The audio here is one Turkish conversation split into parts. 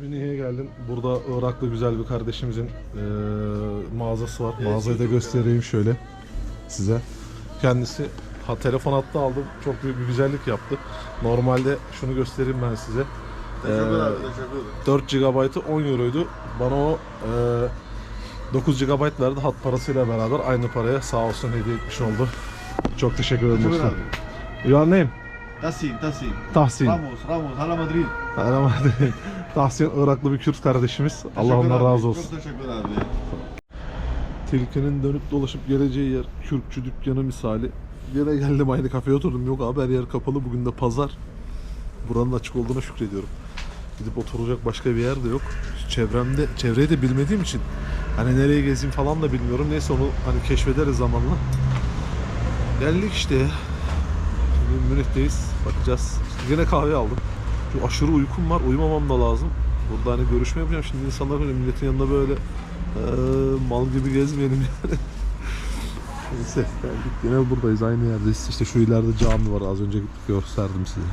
Münih'e geldim. Burada Iraklı güzel bir kardeşimizin eee, mağazası var. Mağazayı da göstereyim şöyle size. Kendisi ha, telefon hattı aldım. Çok büyük bir güzellik yaptı. Normalde şunu göstereyim ben size. Teşekkür abi, teşekkür ederim. 4 GB'ı 10 euroydu. Bana o eee 9 GB verdi hat parasıyla beraber aynı paraya sağ olsun hediye etmiş oldu. Çok teşekkür ederim Teşekkür dostum. ederim. Your name? Tahsin, Tahsin. Tahsin. Ramos, Ramos, hala Madrid. Aramadı. Tahsin Iraklı bir Kürt kardeşimiz. Allah ondan razı olsun. Çok teşekkür abi. Tilkinin dönüp dolaşıp geleceği yer Kürkçü dükkanı misali. Yine geldim aynı kafeye oturdum. Yok abi her yer kapalı. Bugün de pazar. Buranın açık olduğuna şükrediyorum. Gidip oturacak başka bir yer de yok. Çevremde, çevreyi de bilmediğim için hani nereye gezeyim falan da bilmiyorum. Neyse onu hani keşfederiz zamanla. Geldik işte. Şimdi Münih'teyiz. Bakacağız. Yine kahve aldım. Çünkü aşırı uykum var. Uyumamam da lazım. Burada hani görüşme yapacağım. Şimdi insanlar böyle milletin yanında böyle eee, mal gibi gezmeyelim yani. Neyse geldik. Yine buradayız. Aynı yerdeyiz. İşte şu ileride cami var. Az önce gösterdim size.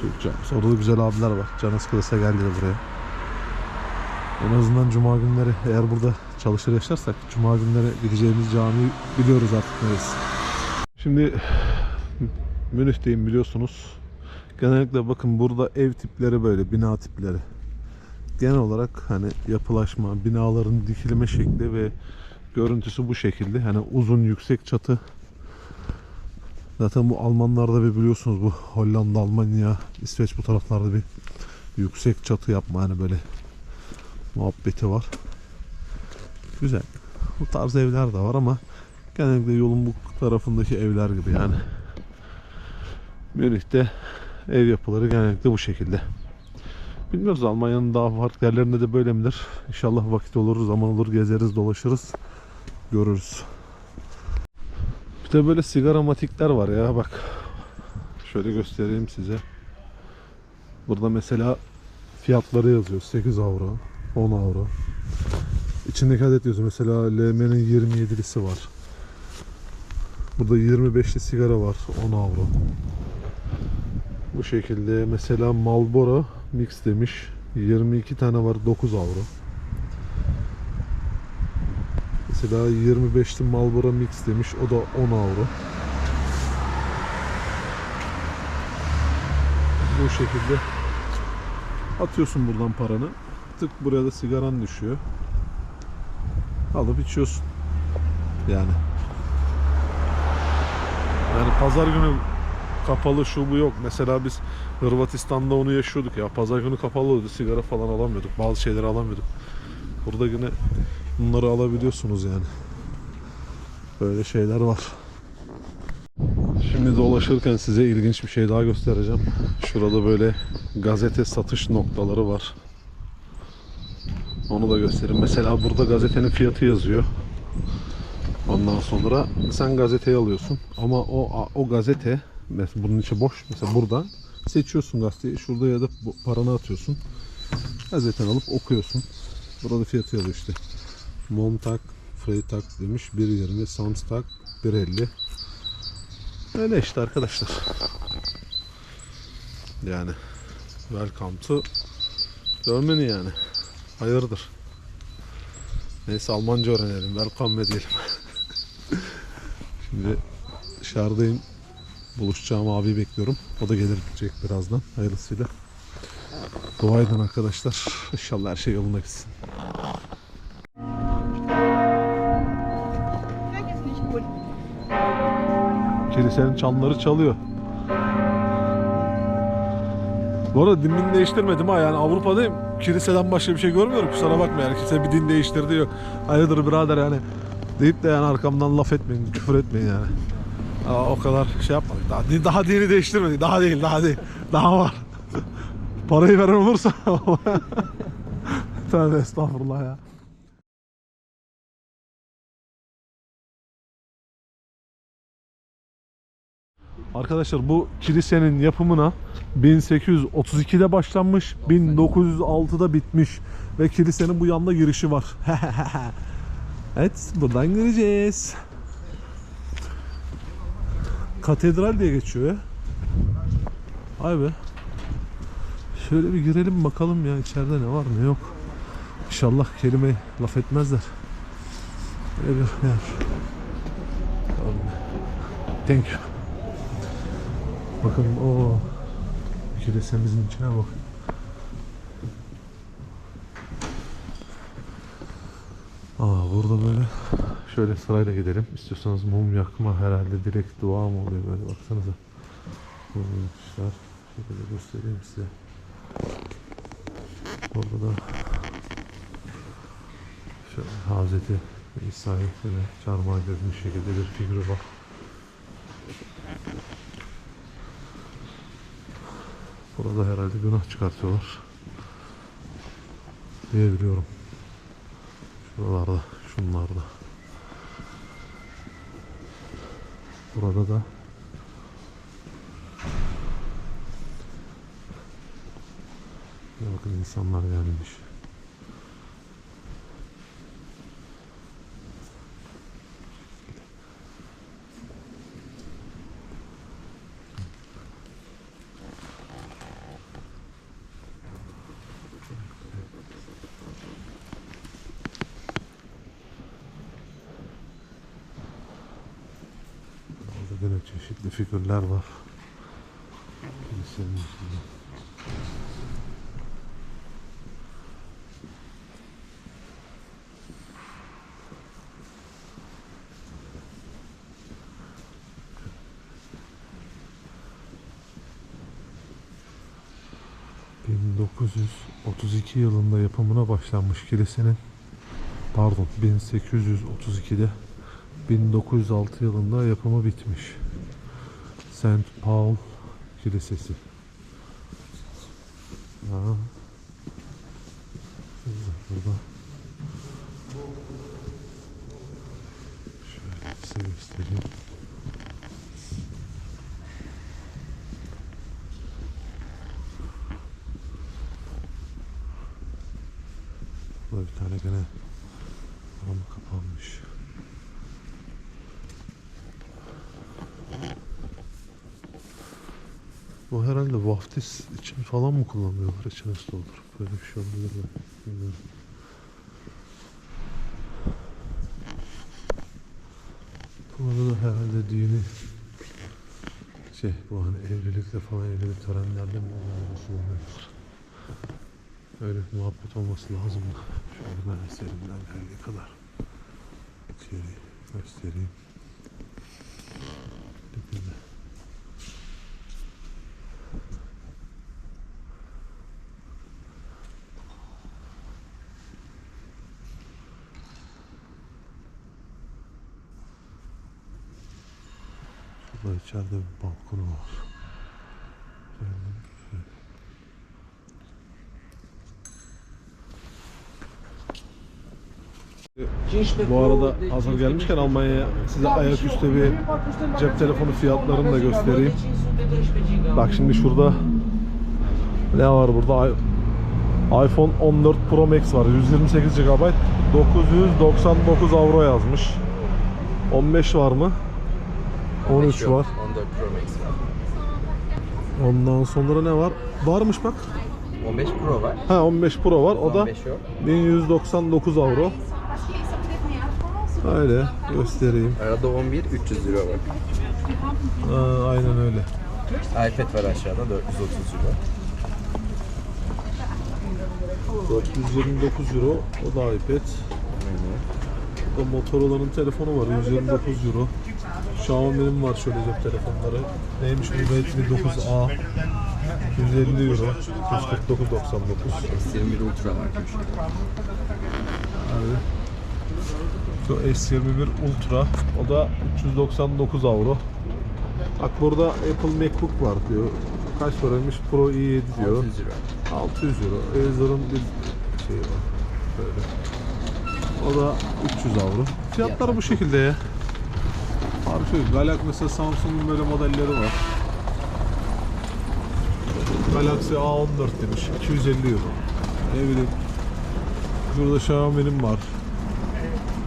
Türk camisi. Orada da güzel abiler var. Canı sıkılırsa geldi de buraya. En azından cuma günleri eğer burada çalışır yaşarsak cuma günleri gideceğimiz camiyi biliyoruz artık neresi. Şimdi Münih'teyim biliyorsunuz. Genellikle bakın burada ev tipleri böyle, bina tipleri. Genel olarak hani yapılaşma, binaların dikilme şekli ve görüntüsü bu şekilde. Hani uzun yüksek çatı. Zaten bu Almanlarda bir biliyorsunuz bu Hollanda, Almanya, İsveç bu taraflarda bir yüksek çatı yapma hani böyle muhabbeti var. Güzel. Bu tarz evler de var ama genellikle yolun bu tarafındaki evler gibi yani. Münih'te ev yapıları genellikle bu şekilde. Bilmiyoruz Almanya'nın daha farklı yerlerinde de böyle midir? İnşallah vakit olur, zaman olur, gezeriz, dolaşırız, görürüz. Bir de böyle sigara matikler var ya bak. Şöyle göstereyim size. Burada mesela fiyatları yazıyor. 8 avro, 10 avro. İçindeki adet yazıyor. Mesela LM'nin 27'lisi var. Burada 25'li sigara var. 10 avro. Bu şekilde mesela Marlboro mix demiş. 22 tane var 9 avro. Mesela 25'li Marlboro mix demiş. O da 10 avro. Bu şekilde atıyorsun buradan paranı. Tık buraya da sigaran düşüyor. Alıp içiyorsun. Yani. Yani pazar günü kapalı şu bu yok. Mesela biz Hırvatistan'da onu yaşıyorduk ya. Pazar günü kapalı oldu. Sigara falan alamıyorduk. Bazı şeyleri alamıyorduk. Burada yine bunları alabiliyorsunuz yani. Böyle şeyler var. Şimdi dolaşırken size ilginç bir şey daha göstereceğim. Şurada böyle gazete satış noktaları var. Onu da göstereyim. Mesela burada gazetenin fiyatı yazıyor. Ondan sonra sen gazeteyi alıyorsun ama o o gazete mesela bunun içi boş. Mesela burada seçiyorsun gazeteyi. Şurada ya da paranı atıyorsun. Gazeteni alıp okuyorsun. Burada fiyatı yazıyor işte. Montag, Freitag demiş 1.20, Samstag 1.50. Öyle işte arkadaşlar. Yani welcome to Germany yani. Hayırdır. Neyse Almanca öğrenelim. Welcome diyelim. Şimdi dışarıdayım. Buluşacağım abi bekliyorum. O da gelir gidecek birazdan. Hayırlısıyla. Dua edin arkadaşlar. İnşallah her şey yoluna gitsin. Kilisenin çanları çalıyor. Bu arada dinini değiştirmedim ha yani Avrupa'dayım. Kiliseden başka bir şey görmüyorum kusura bakma yani kimse bir din değiştirdi yok. Hayırdır birader yani deyip de yani arkamdan laf etmeyin, küfür etmeyin yani. Aa, o kadar şey yapmadık. Daha, daha dini değiştirmedik. Daha değil, daha değil. Daha var. Parayı veren olursa. Tövbe estağfurullah ya. Arkadaşlar bu kilisenin yapımına 1832'de başlanmış, 1906'da bitmiş ve kilisenin bu yanda girişi var. evet, buradan gireceğiz. Katedral diye geçiyor ya. Vay be. Şöyle bir girelim bakalım ya içeride ne var ne yok. İnşallah kelime laf etmezler. Böyle bir yer. Thank you. Bakın o kilisemizin içine bak. Aa burada böyle şöyle sırayla gidelim. İstiyorsanız mum yakma herhalde direkt dua mı oluyor böyle baksanıza. Mum yakmışlar. Şöyle göstereyim size. Burada da şöyle Hazreti İsa'yı böyle çarmıha görmüş şekilde bir figürü var. Burada herhalde günah çıkartıyorlar. Diye biliyorum. Şuralarda, şunlarda. Burada da bakın insanlar gelmiş. Burada çeşitli figürler var. Kilisenin içinde. ...1932 yılında yapımına başlanmış kilisenin... ...pardon 1832'de... ...1906 yılında yapımı bitmiş. St. Paul Kilisesi. Ha. Burada, burada. Şöyle size göstereyim. Burada bir tane gene camı kapanmış. Herhalde vaftiz için falan mı kullanıyorlar? İçine su doldurup böyle bir şey olabilir mi? Bilmiyorum. Burada da herhalde dini şey bu hani evlilikle falan evlilik törenlerde mi kullanıyorlar? Öyle bir muhabbet olması lazım da. Şöyle ben eserimden geldiği kadar içeri göstereyim. Şurada içeride bir balkonu var. Bu arada hazır gelmişken Almanya'ya size ayaküstü bir cep telefonu fiyatlarını da göstereyim. Bak şimdi şurada ne var burada? İPhone 14 Pro Max var. 128 GB 999 avro yazmış. 15 var mı? 13 var. 14 Pro Max var. Ondan sonra ne var? Varmış bak. 15 Pro var. Ha 15 Pro var. O da 15 yok. 1199 avro. Öyle göstereyim. Arada 11 300 euro var. Aa, aynen öyle. iPad var aşağıda 430 euro. 429 euro. O da iPad. Burada Motorola'nın telefonu var 129 euro. Xiaomi'nin var şöyle cep telefonları. Neymiş bu Redmi 9A 150 euro 249.99 S21 Ultra var köşede. Abi. Şu S21 Ultra o da 399 avro. Bak burada Apple MacBook var diyor. Kaç paraymış? Pro i7 diyor. 600 euro. 600 euro. Razer'ın bir şeyi var. Böyle. O da 300 avro. Fiyatlar bu şekilde ya. Abi şu Galaxy mesela Samsung'un böyle modelleri var. Galaxy A14 demiş. 250 euro. Ne bileyim. Şurada Xiaomi'nin var.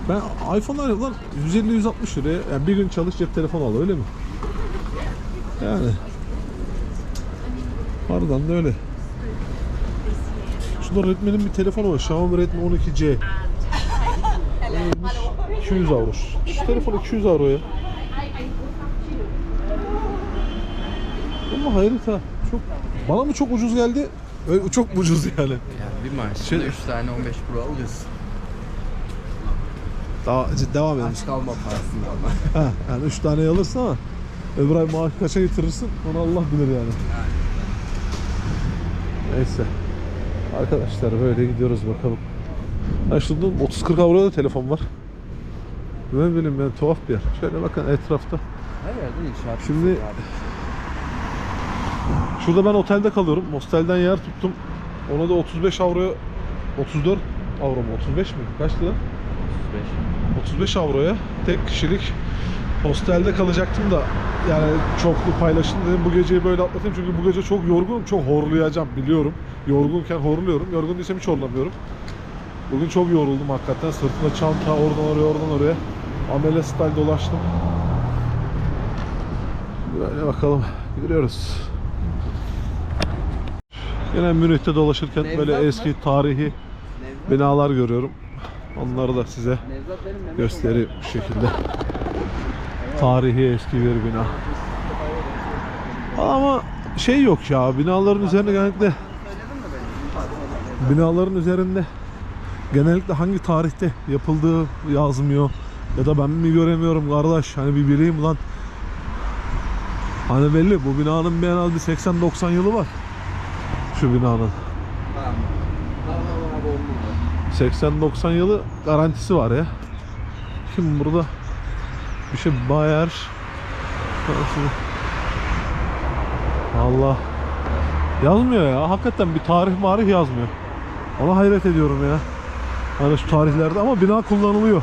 Ben iPhone'lar lan 150-160 liraya yani bir gün çalış cep telefonu al öyle mi? Yani. Harbiden de öyle. şurada Redmi'nin bir telefonu var. Xiaomi Redmi 12C. Neymiş? 200 avro. Şu telefon 200 avro ya. Ama hayret ha. Çok bana mı çok ucuz geldi? Öyle çok ucuz yani? Yani bir maaşında Şey- 3 tane 15 Pro alacağız. Daha devam edelim. Aç kalma parasında ama. Ha, yani 3 tane alırsın ama öbür ay maaşı kaça getirirsin onu Allah bilir yani. Neyse. Arkadaşlar böyle gidiyoruz bakalım. Ha şurada 30-40 avroya da telefon var. Ne bileyim ben tuhaf bir yer. Şöyle bakın etrafta. Her yerde inşaat. Şimdi-. Şurada ben otelde kalıyorum. Hostelden yer tuttum. Ona da 35 avroya 34 avro mu? 35 mi? Kaçtı lan? 35. 35 avroya tek kişilik hostelde kalacaktım da yani çoklu paylaşın dedim bu geceyi böyle atlatayım çünkü bu gece çok yorgunum çok horlayacağım biliyorum yorgunken horluyorum yorgun değilsem hiç horlamıyorum bugün çok yoruldum hakikaten sırtımda çanta oradan oraya oradan oraya amele style dolaştım böyle bakalım yürüyoruz Yine Münih'te dolaşırken böyle Nevzat mı? eski tarihi binalar görüyorum onları da size Nevzat göstereyim bu şekilde. Tarihi eski bir bina. Ama şey yok ya binaların üzerinde genellikle binaların üzerinde genellikle hangi tarihte yapıldığı yazmıyor ya da ben mi göremiyorum kardeş hani bir bileyim lan hani belli bu binanın bir en az bir 80-90 yılı var şu binanın 80-90 yılı garantisi var ya. Şimdi burada bir şey Bayer Allah yazmıyor ya. Hakikaten bir tarih marih yazmıyor. Ona hayret ediyorum ya. Hani şu tarihlerde ama bina kullanılıyor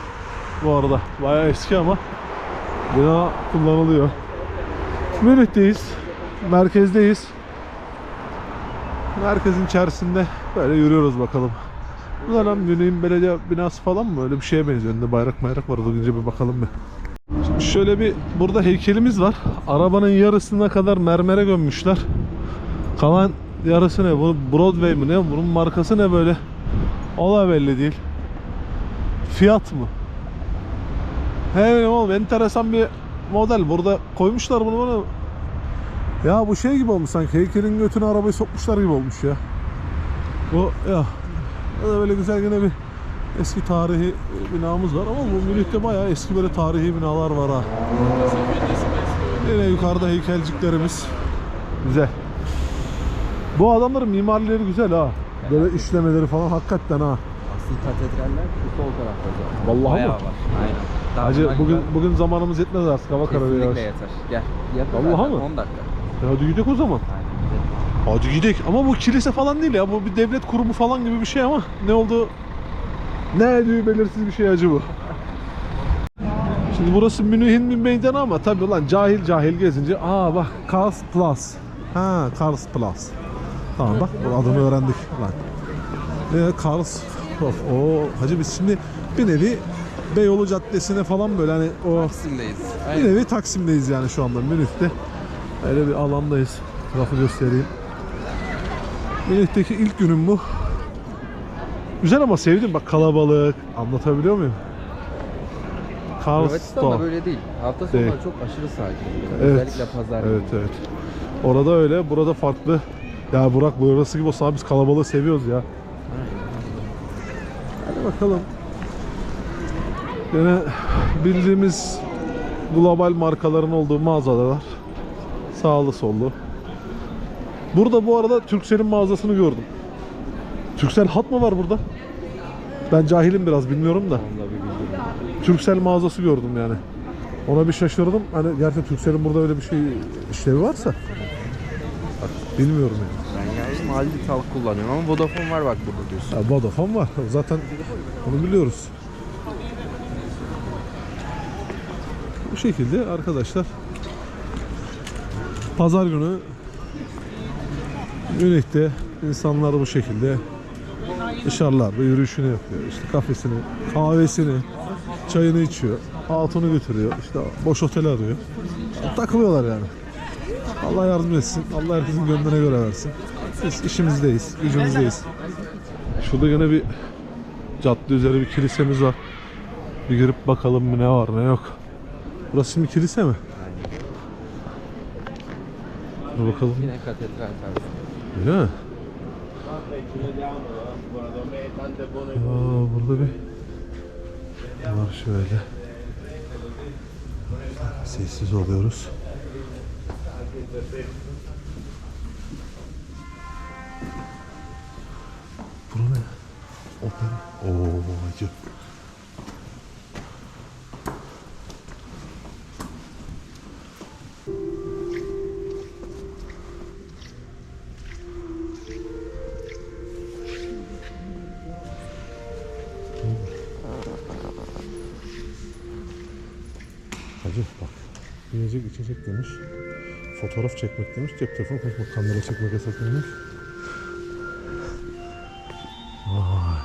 bu arada. Bayağı eski ama bina kullanılıyor. Münih'teyiz. Merkezdeyiz. Merkezin içerisinde böyle yürüyoruz bakalım. Bu da lan Münih'in belediye binası falan mı? Öyle bir şeye benziyor. Önünde bayrak bayrak var. O gidince bir bakalım bir. Şimdi şöyle bir burada heykelimiz var. Arabanın yarısına kadar mermere gömmüşler. Kalan yarısı ne? Bu Broadway mi ne? Bunun markası ne böyle? O da belli değil. Fiyat mı? He oğlum enteresan bir model. Burada koymuşlar bunu bana. Ya bu şey gibi olmuş sanki. Heykelin götüne arabayı sokmuşlar gibi olmuş ya. Bu ya Burada böyle güzel yine bir eski tarihi binamız var ama bu Münih'te bayağı eski böyle tarihi binalar var ha. Yine yukarıda heykelciklerimiz. Güzel. Bu adamların mimarileri güzel ha. Böyle işlemeleri falan hakikaten ha. Asıl katedraller şu sol tarafta zaten. Vallahi Bayağı mı? var. Aynen. Daha Hacı bugün güzel. bugün zamanımız yetmez artık hava kararıyor yavaş. Kesinlikle yeter. Gel. Vallahi zaten, mı? 10 dakika. E hadi gidelim o zaman. Hadi gidelim. Ama bu kilise falan değil ya. Bu bir devlet kurumu falan gibi bir şey ama ne oldu? Ne ediyor belirsiz bir şey acı bu. Şimdi burası Münih'in bir meydanı ama tabii lan cahil cahil gezince aa bak Karls Plus. Ha Karls Plus. Tamam bak bu adını öğrendik lan. Ne Karls Of, o hacı biz şimdi bir nevi Beyoğlu Caddesi'ne falan böyle hani o Taksim'deyiz. bir Aynen. nevi Taksim'deyiz yani şu anda Münih'te. Öyle bir alandayız. Lafı göstereyim. Münih'teki ilk günüm bu. Güzel ama sevdim bak kalabalık. Anlatabiliyor muyum? Hırvatistan'da böyle değil. Hafta Değil. sonları çok aşırı sakin. Evet. Özellikle pazar Evet günü. evet. Orada öyle, burada farklı. Ya Burak burası gibi olsa biz kalabalığı seviyoruz ya. Hadi bakalım. Yine bildiğimiz global markaların olduğu mağazalar. Sağlı sollu. Burada bu arada Turkcell'in mağazasını gördüm. Turkcell hat mı var burada? Ben cahilim biraz bilmiyorum da. Turkcell mağazası gördüm yani. Ona bir şaşırdım. Hani gerçekten Turkcell'in burada öyle bir şey işlevi varsa. Bilmiyorum yani. Ben yalnız mahalli tal kullanıyorum ama Vodafone var bak burada diyorsun. Ya Vodafone var. Zaten onu biliyoruz. Bu şekilde arkadaşlar Pazar günü Münih'te insanlar bu şekilde dışarılarda yürüyüşünü yapıyor. İşte kafesini, kahvesini, çayını içiyor. Hatunu götürüyor. İşte boş otel arıyor. Takılıyorlar yani. Allah yardım etsin. Allah herkesin gönlüne göre versin. Biz işimizdeyiz, gücümüzdeyiz. Şurada yine bir cadde üzeri bir kilisemiz var. Bir girip bakalım ne var ne yok. Burası şimdi kilise mi? Dur bakalım. Yine katedral tarzı. Öyle mi? Aa, burada bir var şöyle. Sessiz oluyoruz. Bura ne? Opera. Oo acı. Yiyecek içecek demiş. Fotoğraf çekmek demiş. Cep telefonu konuşmak. Kamera çekmek yasak demiş. Vay.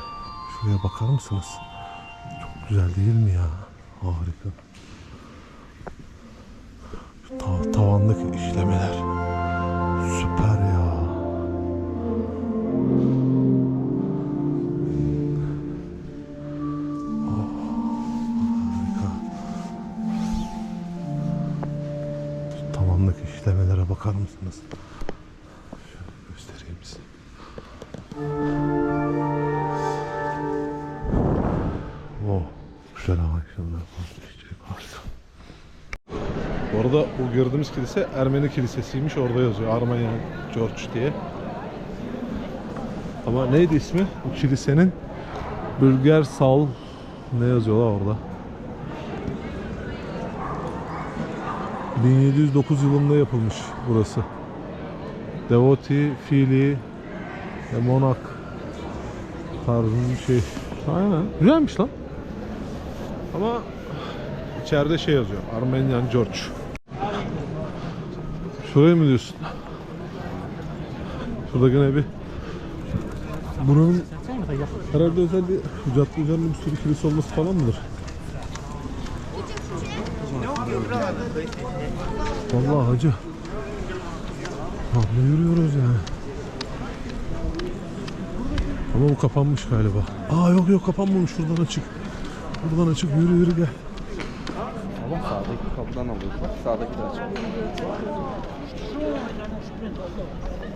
Şuraya bakar mısınız? Çok güzel değil mi ya? Harika. Ta- tavandaki işlemeler. Oh, güzel. İşçilik harika. Bu gördüğümüz kilise Ermeni kilisesiymiş. Orada yazıyor Armenian George diye. Ama neydi ismi? Bu kilisenin Bülger Sal ne yazıyorlar orada? 1709 yılında yapılmış burası. Devoti, Fili, ve Monak tarzında bir şey. Aynen. Güzelmiş lan. Ama içeride şey yazıyor. Armenian George. Şuraya mı diyorsun? Şurada gene bir Buranın herhalde özelliği bu cadde üzerinde bir sürü kilise olması falan mıdır? Vallahi hacı. Abla yürüyoruz yani. Ama bu kapanmış galiba. Aa yok yok kapanmamış şuradan açık. Buradan açık yürü yürü gel. Ama sağdaki kapıdan alıyoruz. Bak sağdaki de açık.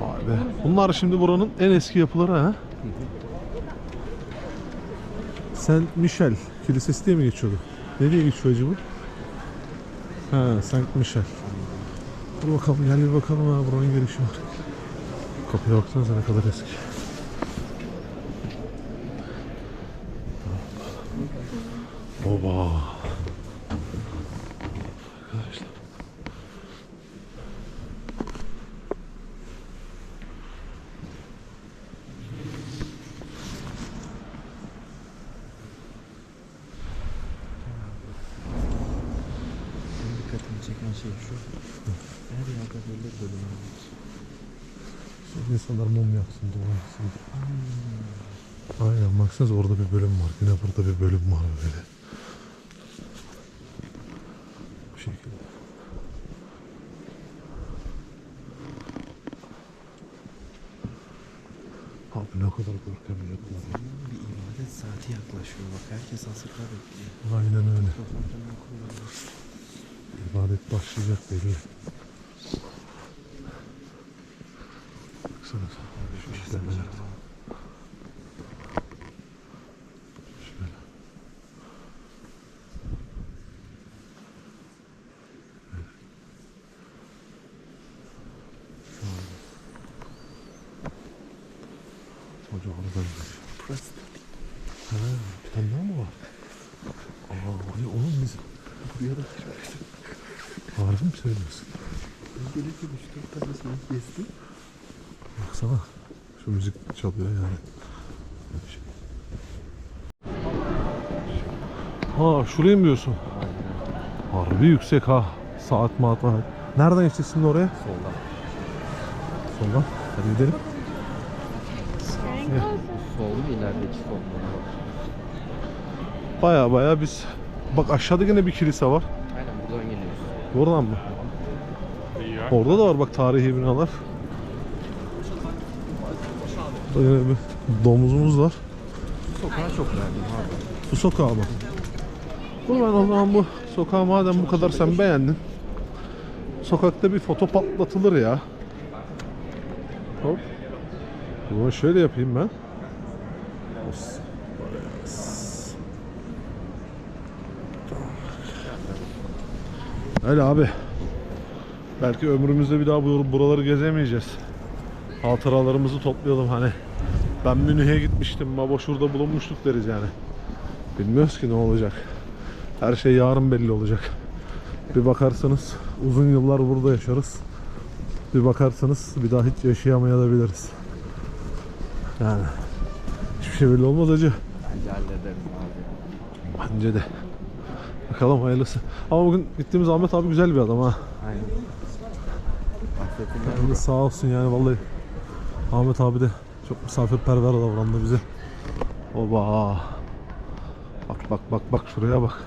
Vay be. Bunlar şimdi buranın en eski yapıları ha. Saint Michel Kilisesi diye mi geçiyordu? Ne diye geçiyor acaba? Ha Saint Michel. Dur bakalım gel bir bakalım ha buranın girişi var. Kapıya baksanıza ne kadar eski. Oba. Arkadaşlar. Benim dikkatimi çeken şey şu. Her yerde böyle bölüm var. İnsanlar mum yaksın, dua yaksın. Aynen baksanıza orada bir bölüm var. Yine burada bir bölüm var böyle. Bu şekilde. Abi ne kadar ya. Bir ibadet saati yaklaşıyor bak. Herkes hazırda bekliyor. Aynen öyle. İbadet başlayacak belli. Baksana şu işlemeler. Şöyle. Hoca oradaymış. Burası Ha, bir tane daha mı var? Aa, vay oğlum biz buraya da Harbi mi söylüyorsun? gelirken 3-4 tanesini kestim. Baksana. Şu müzik çalıyor yani. Ha şurayı mı diyorsun? Harbi yüksek ha. Saat maat var. Nereden geçeceğiz şimdi oraya? Soldan. Soldan. Hadi gidelim. Sol mu ilerideki sol mu? Baya baya biz... Bak aşağıda yine bir kilise var. Aynen buradan geliyoruz. Oradan mı? Orada da var bak tarihi binalar. Burada yine bir Domuzumuz var. Sokağa çok verdim abi. Bu sokağa mı? Bu ben o zaman bu sokağı madem bu kadar sen beğendin. Sokakta bir foto patlatılır ya. Hop. Bunu şöyle yapayım ben. Öyle abi. Belki ömrümüzde bir daha bu buraları gezemeyeceğiz. Hatıralarımızı toplayalım hani. Ben Münih'e gitmiştim, Baba şurada bulunmuştuk deriz yani. Bilmiyoruz ki ne olacak. Her şey yarın belli olacak. Bir bakarsanız uzun yıllar burada yaşarız. Bir bakarsanız bir daha hiç yaşayamayabiliriz. Yani hiçbir şey belli olmaz acı. Bence hallederiz abi. Bence de. Bakalım hayırlısı. Ama bugün gittiğimiz Ahmet abi güzel bir adam ha. Aynen. Sağ olsun yani vallahi. Ahmet abi de çok misafirperver davrandı bize. Oba. Bak bak bak bak şuraya bak.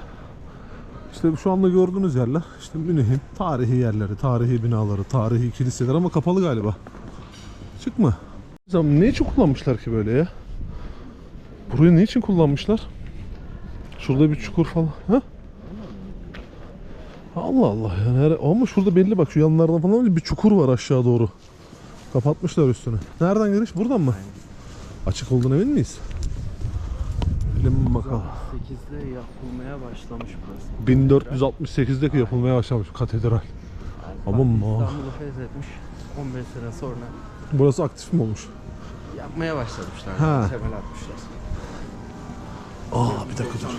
İşte şu anda gördüğünüz yerler işte Münih'in tarihi yerleri, tarihi binaları, tarihi kiliseler ama kapalı galiba. Çık mı? Ne için kullanmışlar ki böyle ya? Burayı ne için kullanmışlar? Şurada bir çukur falan. Ha? Allah Allah yani ama şurada belli bak şu yanlardan falan bir çukur var aşağı doğru. Kapatmışlar üstünü. Nereden giriş? Buradan mı? Açık olduğuna emin miyiz? Bilelim bakalım. 8'de yapılmaya başlamış burası. 1468'de yapılmaya başlamış katedral. Ama ma- İstanbul'u fethetmiş. 15 sene sonra Burası aktif mi olmuş? yapmaya başlamışlar. Ha. Temel atmışlar. Aa bir dakika dur.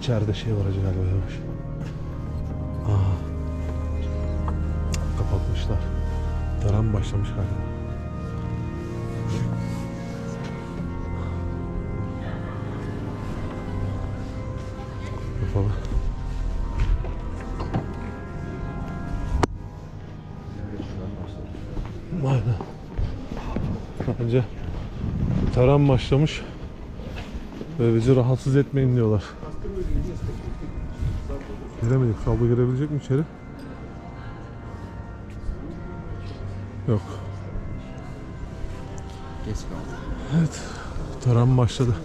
İçeride şey var acı galiba yavaş. Aa. Kapatmışlar. Tören başlamış galiba. Kapalı. Aynen. Bence tören başlamış ve bizi rahatsız etmeyin diyorlar. Giremedik. Abla girebilecek mi içeri? Yok. Geç kaldı. Evet. Tören başladı.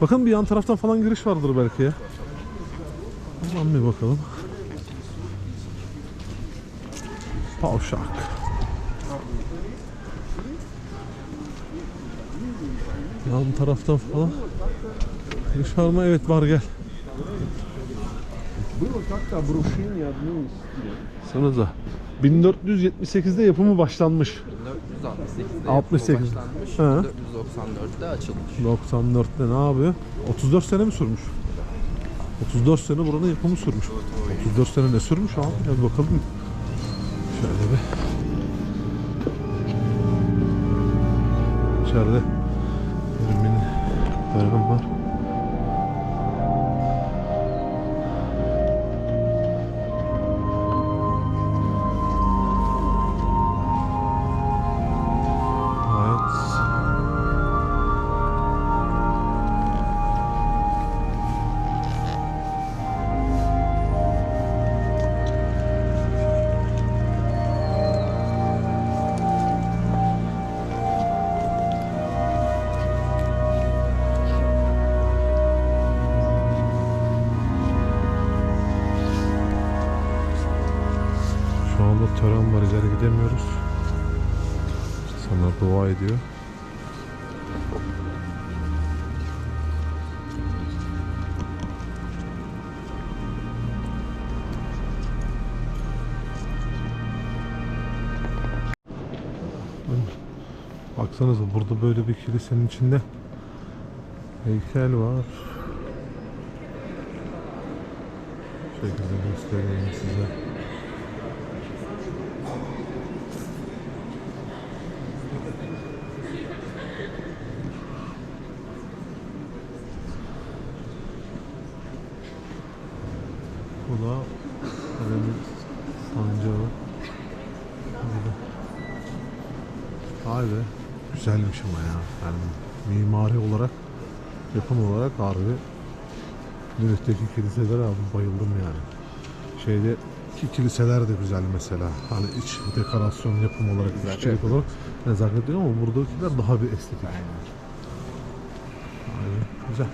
Bakın bir yan taraftan falan giriş vardır belki ya. Aman bir bakalım. Pavşak. Yan taraftan falan. Giriş var mı? Evet var gel. Sanıza. 1478'de yapımı başlanmış. 1468'de 68. yapımı başlanmış. Ha. 1494'te açılmış. 94'te ne yapıyor? 34 sene mi sürmüş? 34 sene buranın yapımı sürmüş. 34 sene ne sürmüş abi? Hadi bakalım. Şöyle bir. İçeride Dua ediyor. Baksanıza burada böyle bir kilisenin içinde heykel var. Bu şekilde göstereyim size. güzelmiş ama ya. Yani mimari olarak, yapım olarak harbi Nürnberg'deki kiliselere abi bayıldım yani. Şeyde ki kiliseler de güzel mesela. Hani iç dekorasyon yapım olarak, güzel, iççilik evet. olarak nezaket ediyor ama buradakiler daha bir estetik. Aynen. Aynen. Güzel.